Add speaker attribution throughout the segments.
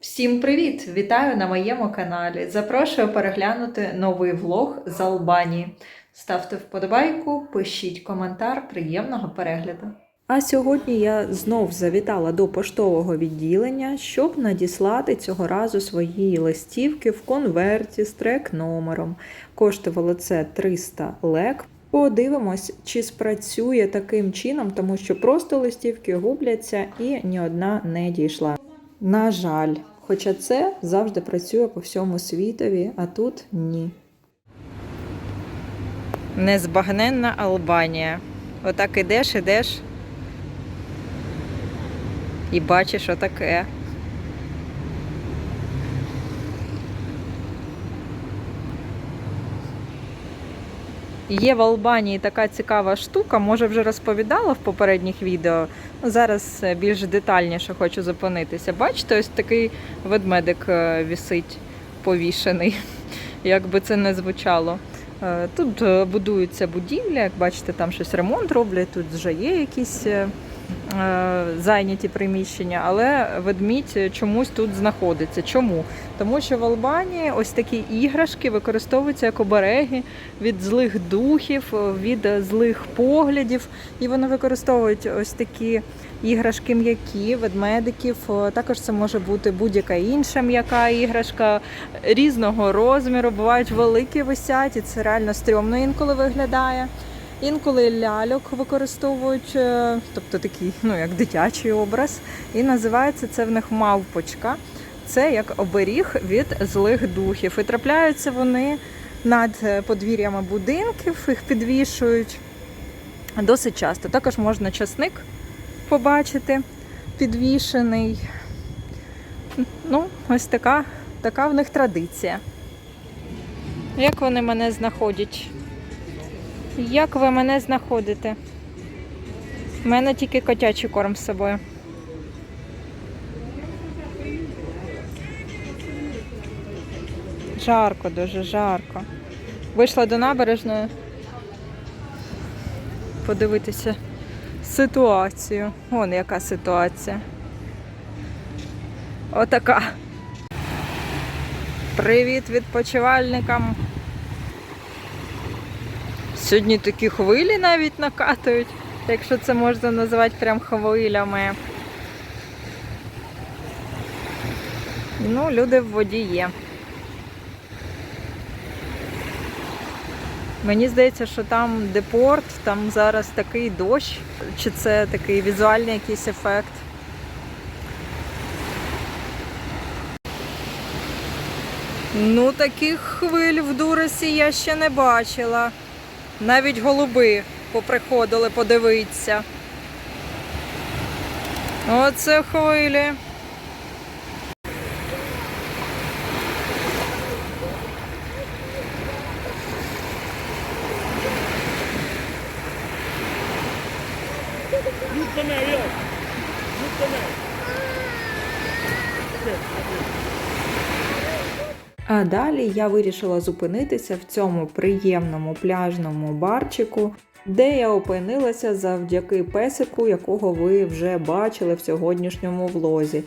Speaker 1: Всім привіт! Вітаю на моєму каналі. Запрошую переглянути новий влог з Албанії. Ставте вподобайку, пишіть коментар, приємного перегляду. А сьогодні я знов завітала до поштового відділення, щоб надіслати цього разу свої листівки в конверті з трек-номером. Коштувало це 300 лек. Подивимось, чи спрацює таким чином, тому що просто листівки губляться і ні одна не дійшла. На жаль, хоча це завжди працює по всьому світові, а тут ні. Незбагненна Албанія. Отак ідеш, ідеш і бачиш отаке. Є в Албанії така цікава штука, може вже розповідала в попередніх відео. Зараз е, більш детальніше хочу зупинитися. Бачите, ось такий ведмедик е, вісить повішений, як би це не звучало. Е, Тут будується будівлі, як бачите, там щось ремонт роблять, тут вже є якісь зайняті приміщення, але ведмідь чомусь тут знаходиться. Чому? Тому що в Албанії ось такі іграшки використовуються як обереги від злих духів, від злих поглядів. І вони використовують ось такі іграшки м'які, ведмедиків. Також це може бути будь-яка інша м'яка іграшка різного розміру. Бувають великі висять, і це реально стрьомно інколи виглядає. Інколи ляльок використовують, е, тобто такий, ну як дитячий образ, і називається це в них мавпочка. Це як оберіг від злих духів. І трапляються вони над е, подвір'ями будинків, їх підвішують досить часто. Також можна часник побачити підвішений. Ну, ось така, така в них традиція. Як вони мене знаходять? Як ви мене знаходите? У мене тільки котячий корм з собою. Жарко, дуже жарко. Вийшла до набережної подивитися ситуацію. Вон яка ситуація. Отака. Привіт відпочивальникам. Сьогодні такі хвилі навіть накатують, якщо це можна назвати прям хвилями. Ну, люди в воді є. Мені здається, що там депорт, там зараз такий дощ, чи це такий візуальний якийсь ефект. Ну, таких хвиль в Дуресі я ще не бачила. Навіть голуби поприходили подивитися. Оце хвилі. А далі я вирішила зупинитися в цьому приємному пляжному барчику, де я опинилася завдяки песику, якого ви вже бачили в сьогоднішньому влозі.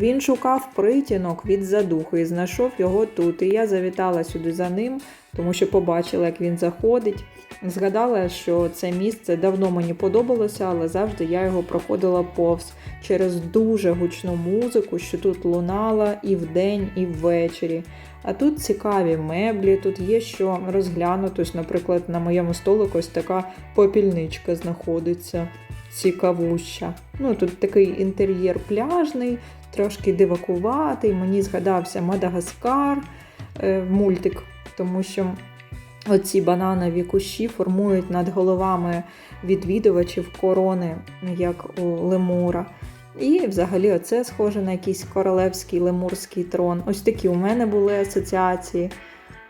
Speaker 1: Він шукав притінок від задуху і знайшов його тут. І я завітала сюди за ним, тому що побачила, як він заходить. Згадала, що це місце давно мені подобалося, але завжди я його проходила повз через дуже гучну музику, що тут лунала і вдень, і ввечері. А тут цікаві меблі, тут є що розглянути. Наприклад, на моєму столику ось така попільничка знаходиться. Цікавуща. Ну, тут такий інтер'єр пляжний, трошки дивакуватий. Мені згадався Мадагаскар е, мультик, тому що оці бананові кущі формують над головами відвідувачів корони, як у лемура. І взагалі оце схоже на якийсь королевський лемурський трон. Ось такі у мене були асоціації.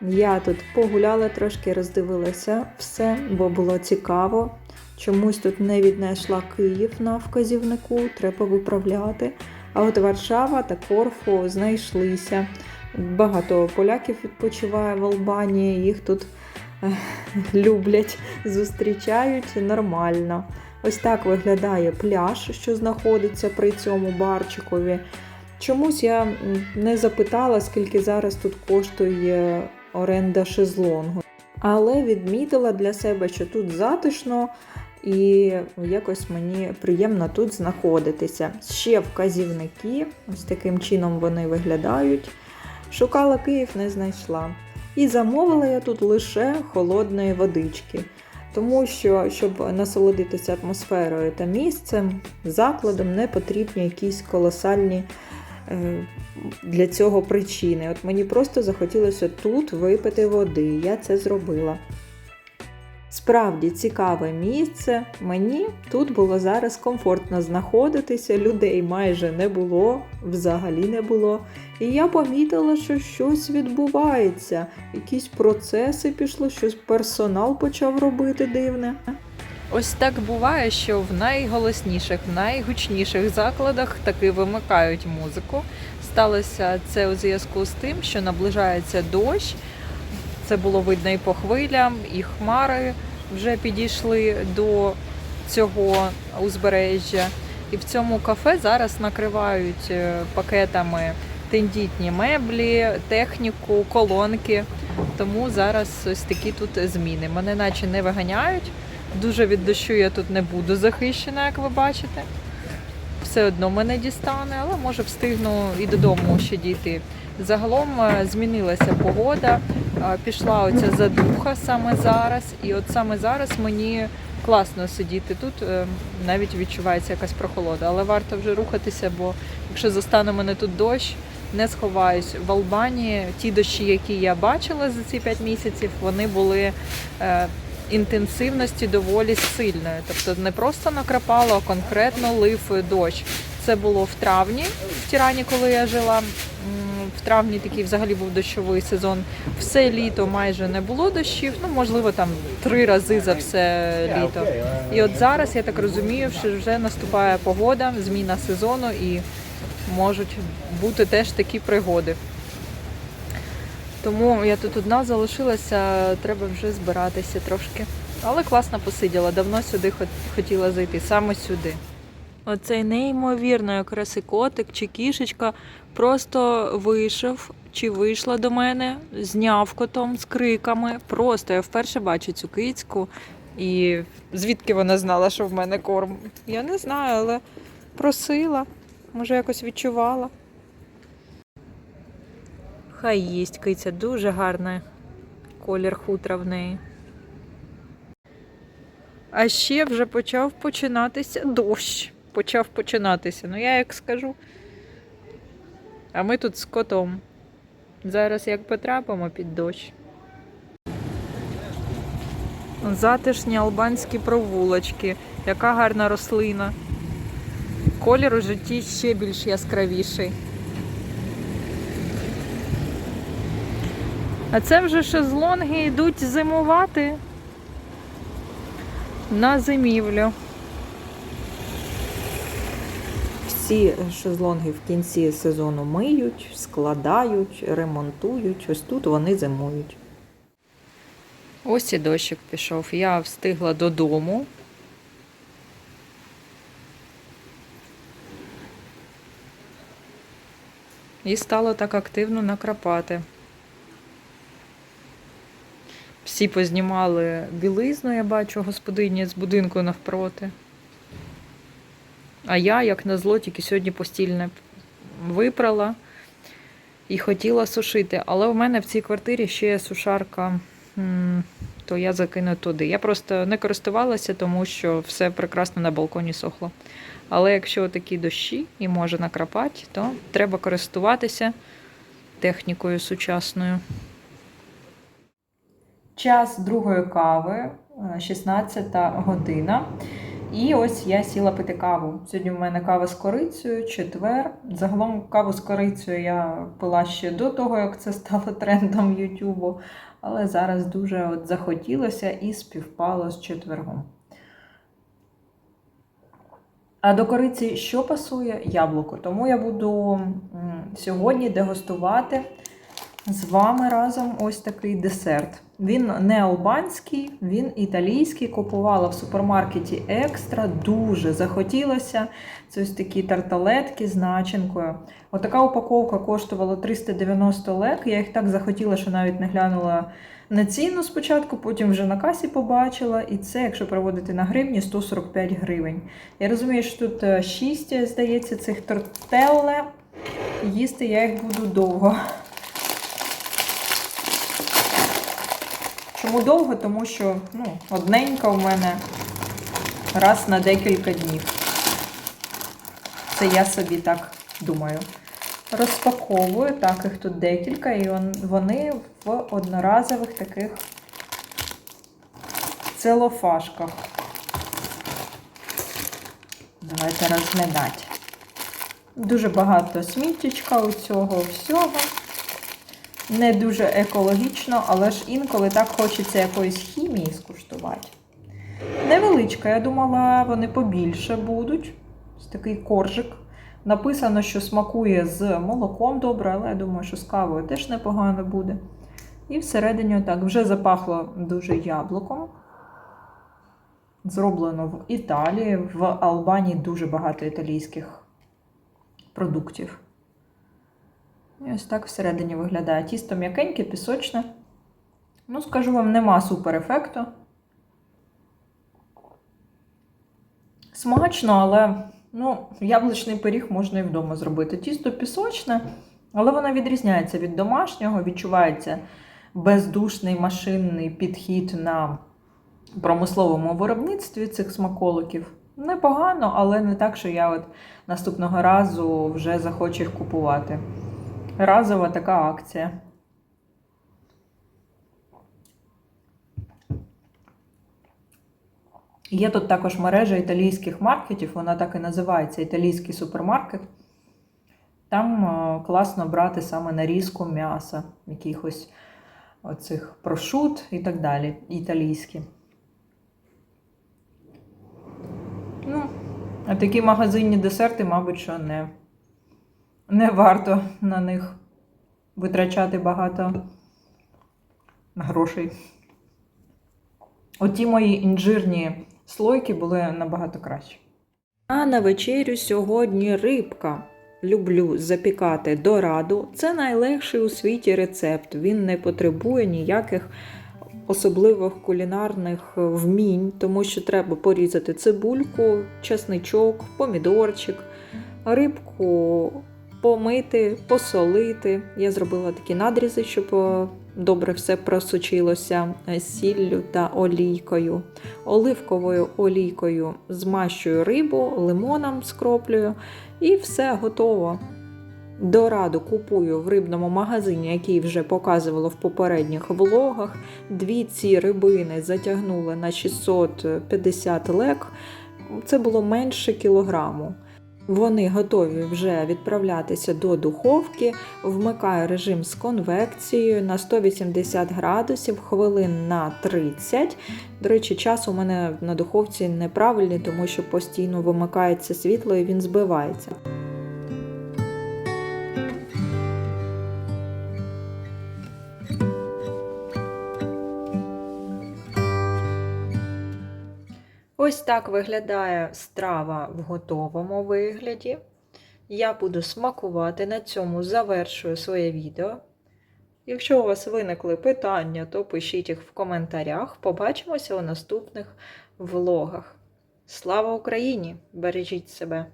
Speaker 1: Я тут погуляла трошки, роздивилася все, бо було цікаво. Чомусь тут не віднайшла Київ на вказівнику, треба виправляти. А от Варшава та Корфу знайшлися. Багато поляків відпочиває в Албанії, їх тут люблять, зустрічають нормально. Ось так виглядає пляж, що знаходиться при цьому барчикові. Чомусь я не запитала, скільки зараз тут коштує оренда шезлонгу, але відмітила для себе, що тут затишно і якось мені приємно тут знаходитися. Ще вказівники, ось таким чином вони виглядають. Шукала Київ, не знайшла. І замовила я тут лише холодної водички. Тому що, щоб насолодитися атмосферою та місцем, закладом не потрібні якісь колосальні е, для цього причини. От мені просто захотілося тут випити води. Я це зробила. Справді цікаве місце. Мені тут було зараз комфортно знаходитися, людей майже не було, взагалі не було. І я помітила, що щось відбувається. Якісь процеси пішли, щось персонал почав робити дивне.
Speaker 2: Ось так буває, що в найголосніших, в найгучніших закладах таки вимикають музику. Сталося це у зв'язку з тим, що наближається дощ. Це було видно і по хвилям, і хмари вже підійшли до цього узбережжя. І в цьому кафе зараз накривають е, пакетами тендітні меблі, техніку, колонки. Тому зараз ось такі тут зміни. Мене наче не виганяють. Дуже від дощу я тут не буду захищена, як ви бачите. Все одно мене дістане, але може встигну і додому ще дійти. Загалом е, змінилася погода, е, пішла оця задуха саме зараз, і от саме зараз мені класно сидіти тут, е, навіть відчувається якась прохолода, але варто вже рухатися, бо якщо застане мене тут дощ, не сховаюсь. В Албанії ті дощі, які я бачила за ці 5 місяців, вони були інтенсивності доволі сильною. Тобто не просто накрапало, а конкретно лив дощ. Це було в травні, в Тірані, коли я жила. В травні такий взагалі був дощовий сезон. Все літо майже не було дощів. Ну, можливо, там три рази за все літо. І от зараз я так розумію, що вже наступає погода, зміна сезону і можуть бути теж такі пригоди. Тому я тут одна залишилася, треба вже збиратися трошки. Але класно посиділа, давно сюди хотіла зайти, саме сюди. Оцей неймовірної краси котик чи кішечка просто вийшов чи вийшла до мене з нявкотом, з криками. Просто я вперше бачу цю кицьку. І звідки вона знала, що в мене корм? Я не знаю, але просила, може якось відчувала. Хай їсть киця, дуже гарний колір хутра в неї. А ще вже почав починатися дощ. Почав починатися. Ну я як скажу. А ми тут з котом. Зараз як потрапимо під дощ. Затишні албанські провулочки. Яка гарна рослина. Колір у житті ще більш яскравіший. А це вже шезлонги йдуть зимувати на зимівлю.
Speaker 1: Всі шезлонги в кінці сезону миють, складають, ремонтують. Ось тут вони зимують.
Speaker 2: Ось і дощик пішов. Я встигла додому. І стало так активно накрапати. Всі познімали білизну, я бачу, господині з будинку навпроти. А я, як назло, тільки сьогодні постільне випрала і хотіла сушити. Але в мене в цій квартирі ще є сушарка, то я закину туди. Я просто не користувалася, тому що все прекрасно на балконі сохло. Але якщо такі дощі і може накрапати, то треба користуватися технікою сучасною.
Speaker 1: Час другої кави, е, 16 година. І ось я сіла пити каву. Сьогодні в мене кава з корицею, четвер. Загалом каву з корицею я пила ще до того, як це стало трендом Ютубу. Але зараз дуже от захотілося і співпало з четвергом. А до кориці що пасує? Яблуко. Тому я буду сьогодні дегустувати з вами разом ось такий десерт. Він не албанський, він італійський. Купувала в супермаркеті екстра. Дуже захотілося. Це ось такі тарталетки з начинкою. Отака упаковка коштувала 390 лек. Я їх так захотіла, що навіть не глянула на ціну спочатку, потім вже на касі побачила. І це, якщо переводити на гривні, 145 гривень. Я розумію, що тут 6, здається, цих тортелле. Їсти я їх буду довго. Чому довго? Тому що ну, одненька у мене раз на декілька днів. Це я собі так думаю. Розпаковую, так, їх тут декілька, і он- вони в одноразових таких целофашках. Давайте розглядати. Дуже багато сміттячка у цього всього. Не дуже екологічно, але ж інколи так хочеться якоїсь хімії скуштувати. Невеличка, я думала, вони побільше будуть. Ось такий коржик. Написано, що смакує з молоком добре, але я думаю, що з кавою теж непогано буде. І всередині отак вже запахло дуже яблуком. Зроблено в Італії. В Албанії дуже багато італійських продуктів. І ось так всередині виглядає. Тісто м'якеньке, пісочне. Ну, скажу вам, нема супер ефекту. Смачно, але ну, яблучний пиріг можна і вдома зробити. Тісто пісочне, але воно відрізняється від домашнього, відчувається бездушний машинний підхід на промисловому виробництві цих смаколиків. Непогано, але не так, що я от наступного разу вже захочу їх купувати. Разова така акція. Є тут також мережа італійських маркетів, вона так і називається італійський супермаркет. Там е, класно брати саме нарізку м'яса, якихось оцих прошут і так далі, італійські. Ну, а такі магазинні десерти, мабуть, що не, не варто на них витрачати багато грошей. Оті мої інжирні слойки були набагато кращі. А на вечерю сьогодні рибка. Люблю запікати дораду. Це найлегший у світі рецепт. Він не потребує ніяких особливих кулінарних вмінь, тому що треба порізати цибульку, чесничок, помідорчик, рибку помити, посолити. Я зробила такі надрізи, щоб е, добре все просочилося е, сіллю та олійкою. Оливковою олійкою змащую рибу, лимоном скроплюю і все готово. Дораду купую в рибному магазині, який вже показувала в попередніх влогах. Дві ці рибини затягнули на 650 лек. Це було менше кілограму. Вони готові вже відправлятися до духовки. Вмикаю режим з конвекцією на 180 градусів, хвилин на 30. До речі, час у мене на духовці неправильний, тому що постійно вимикається світло і він збивається. Ось так виглядає страва в готовому вигляді. Я буду смакувати, на цьому завершую своє відео. Якщо у вас виникли питання, то пишіть їх в коментарях. Побачимося у наступних влогах. Слава Україні! Бережіть себе!